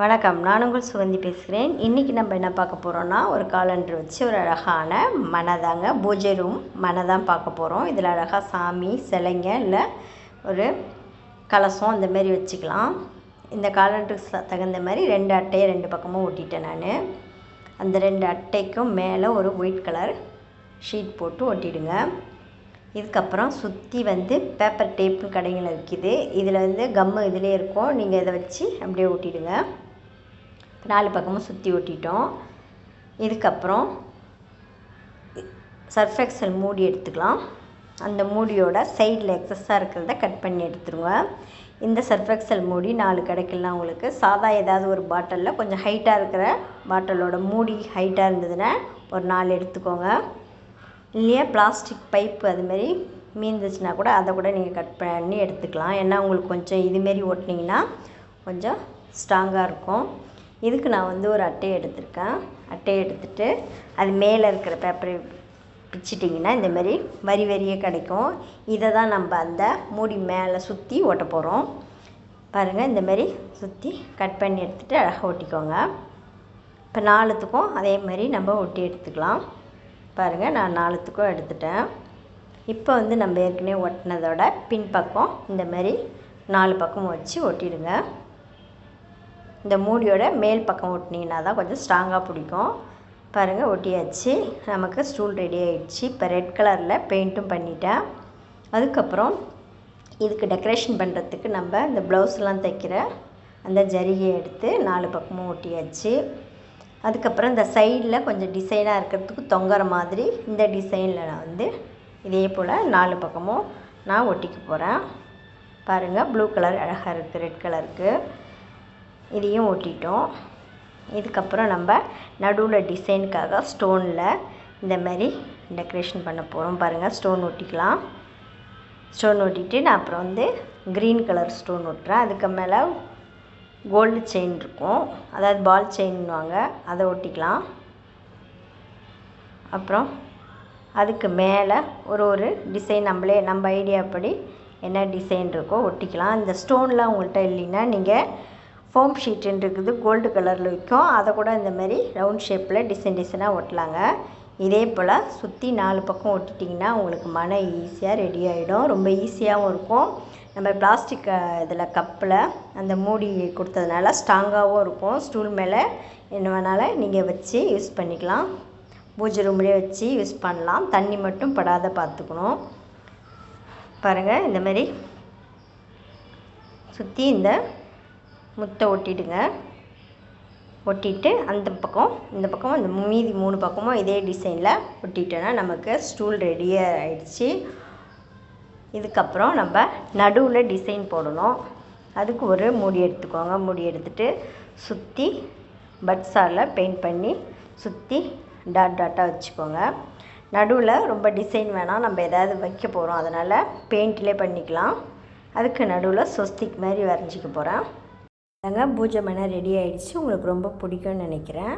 வணக்கம். நான் உங்கள் சுகந்தி பேசுகிறேன். இன்றைக்கி நம்ம என்ன பார்க்க போகிறோன்னா ஒரு காலண்டர் வச்சு ஒரு அழகான மனதாங்க பூஜை ரூம் மனை தான் பார்க்க போகிறோம் இதில் அழகாக சாமி சிலைங்க இல்லை ஒரு கலசம் இந்த மாதிரி வச்சுக்கலாம். இந்த காலண்டருக்கு தகுந்த மாதிரி ரெண்டு அட்டையை ரெண்டு பக்கமும் ஒட்டிட்டேன் நான். அந்த ரெண்டு அட்டைக்கும் மேலே ஒரு ஒயிட் கலர் ஷீட் போட்டு ஒட்டிடுங்க. இதுக்கப்புறம் சுற்றி வந்து பேப்பர் டேப்பு கடைகளில் விற்கிது இதில் வந்து கம்மு இதிலே இருக்கும். நீங்கள் இதை வச்சு அப்படியே ஒட்டிடுங்க. நாலு பக்கமும் சுற்றி ஒட்டிட்டோம். இதுக்கப்புறம் சர்ஃபெக்சல் மூடி எடுத்துக்கலாம். அந்த மூடியோட சைடில் எக்ஸஸாக இருக்கிறத கட் பண்ணி எடுத்துருங்க. இந்த சர்ஃபெக்சல் மூடி நாலு கிடைக்கலாம் உங்களுக்கு சாதா ஏதாவது ஒரு பாட்டிலில் கொஞ்சம் ஹைட்டாக இருக்கிற பாட்டிலோட மூடி ஹைட்டாக இருந்ததுன்னா ஒரு நாலு எடுத்துக்கோங்க. இல்லையா பிளாஸ்டிக் பைப்பு அதுமாரி மீந்துச்சுன்னா கூட அதை கூட நீங்கள் கட் பண்ணி எடுத்துக்கலாம். ஏன்னா உங்களுக்கு கொஞ்சம் இதுமாரி ஓட்டினீங்கன்னா கொஞ்சம் ஸ்ட்ராங்காக இருக்கும். இதுக்கு நான் வந்து ஒரு அட்டையை எடுத்திருக்கேன். அட்டையை எடுத்துகிட்டு அது மேலே இருக்கிற பேப்பரை பிச்சிட்டிங்கன்னா இந்தமாரி வரி வரியே கிடைக்கும். இதை தான் நம்ம அந்த மூடி மேலே சுற்றி ஓட்ட போகிறோம் பாருங்கள் இந்தமாரி சுற்றி கட் பண்ணி எடுத்துகிட்டு அழகாக ஒட்டிக்கோங்க. இப்போ நாலுத்துக்கும் அதே மாதிரி நம்ம ஒட்டி எடுத்துக்கலாம். பாருங்கள் நான் நாலுத்துக்கும் எடுத்துட்டேன். இப்போ வந்து நம்ம ஏற்கனவே ஒட்டினதோட பின்பக்கம் இந்த மாதிரி நாலு பக்கம் வச்சு ஒட்டிடுங்க. இந்த மூடியோட மேல் பக்கம் ஒட்டினீங்கன்னா தான் கொஞ்சம் ஸ்ட்ராங்காக பிடிக்கும். பாருங்கள் ஒட்டியாச்சு. நமக்கு ஸ்டூல் ரெடி ஆகிடுச்சு இப்போ ரெட் கலரில் பெயிண்ட்டும் பண்ணிட்டேன். அதுக்கப்புறம் இதுக்கு டெக்கரேஷன் பண்ணுறதுக்கு நம்ம இந்த ப்ளவுஸ்லாம் தைக்கிற அந்த ஜரிகையை எடுத்து நாலு பக்கமும் ஒட்டியாச்சு. அதுக்கப்புறம் இந்த சைடில் கொஞ்சம் டிசைனாக இருக்கிறதுக்கு தொங்குற மாதிரி இந்த டிசைனில் நான் வந்து இதே போல் நாலு பக்கமும் நான் ஒட்டிக்க போகிறேன் பாருங்கள் ப்ளூ கலர் அழகாக இருக்குது ரெட் கலருக்கு இதையும் ஒட்டிட்டோம் இதுக்கப்புறம் நம்ம நடுவில் டிசைனுக்காக ஸ்டோனில் இந்த மாதிரி டெக்கரேஷன் பண்ண போகிறோம் பாருங்கள் ஸ்டோன் ஒட்டிக்கலாம் ஸ்டோன் ஒட்டிட்டு நான் அப்புறம் வந்து க்ரீன் கலர் ஸ்டோன் ஒட்டுறேன் அதுக்கு மேலே கோல்டு செயின் இருக்கும். அதாவது பால் செயின்வாங்க அதை ஒட்டிக்கலாம் அப்புறம் அதுக்கு மேலே ஒரு ஒரு டிசைன் நம்மளே நம்ம ஐடியாப்படி என்ன டிசைன் இருக்கோ ஒட்டிக்கலாம் இந்த ஸ்டோன்லாம் உங்கள்கிட்ட இல்லைன்னா நீங்கள் ஃபோம் ஷீட்டுன்னு இருக்குது கோல்டு கலரில் விற்கும். அதை கூட இந்தமாரி ரவுண்ட் ஷேப்பில் டிசைன் டிசைனாக ஒட்டலாங்க இதே போல் சுற்றி நாலு பக்கம் ஒட்டிட்டிங்கன்னா உங்களுக்கு மன ஈஸியாக ரெடி ஆகிடும் ரொம்ப ஈஸியாகவும் இருக்கும். நம்ம பிளாஸ்டிக் இதில் கப்பில் அந்த மூடி கொடுத்ததுனால ஸ்ட்ராங்காகவும் இருக்கும். ஸ்டூல் மேலே என்ன வேணாலும் நீங்கள் வச்சு யூஸ் பண்ணிக்கலாம். பூஜை ரூம்லேயே வச்சு யூஸ் பண்ணலாம். தண்ணி மட்டும் படாத பார்த்துக்கணும். பாருங்கள் இந்தமாரி சுற்றி இந்த முத்தை ஒட்டிடுங்க. ஒட்டிட்டு அந்த பக்கம் இந்த பக்கம் அந்த மீதி மூணு பக்கமும் இதே டிசைனில் ஒட்டிட்டோன்னா நமக்கு ஸ்டூல் ரெடியாக ஆயிடுச்சு. இதுக்கப்புறம் நம்ம நடுவில் டிசைன் போடணும். அதுக்கு ஒரு மூடி எடுத்துக்கோங்க. மூடி எடுத்துகிட்டு சுற்றி பட்ஸால் பெயிண்ட் பண்ணி சுற்றி டாட் டாட்டாக வச்சுக்கோங்க. நடுவில் ரொம்ப டிசைன் வேணாம். நம்ம எதாவது வைக்க போகிறோம் அதனால் பெயிண்ட்லேயே பண்ணிக்கலாம். அதுக்கு நடுவில் சொஸ்திக் மாதிரி வரைஞ்சிக்க போகிறேன் அதாங்க பூஜை மனை ரெடி ஆகிடுச்சு உங்களுக்கு ரொம்ப பிடிக்கும்னு நினைக்கிறேன்.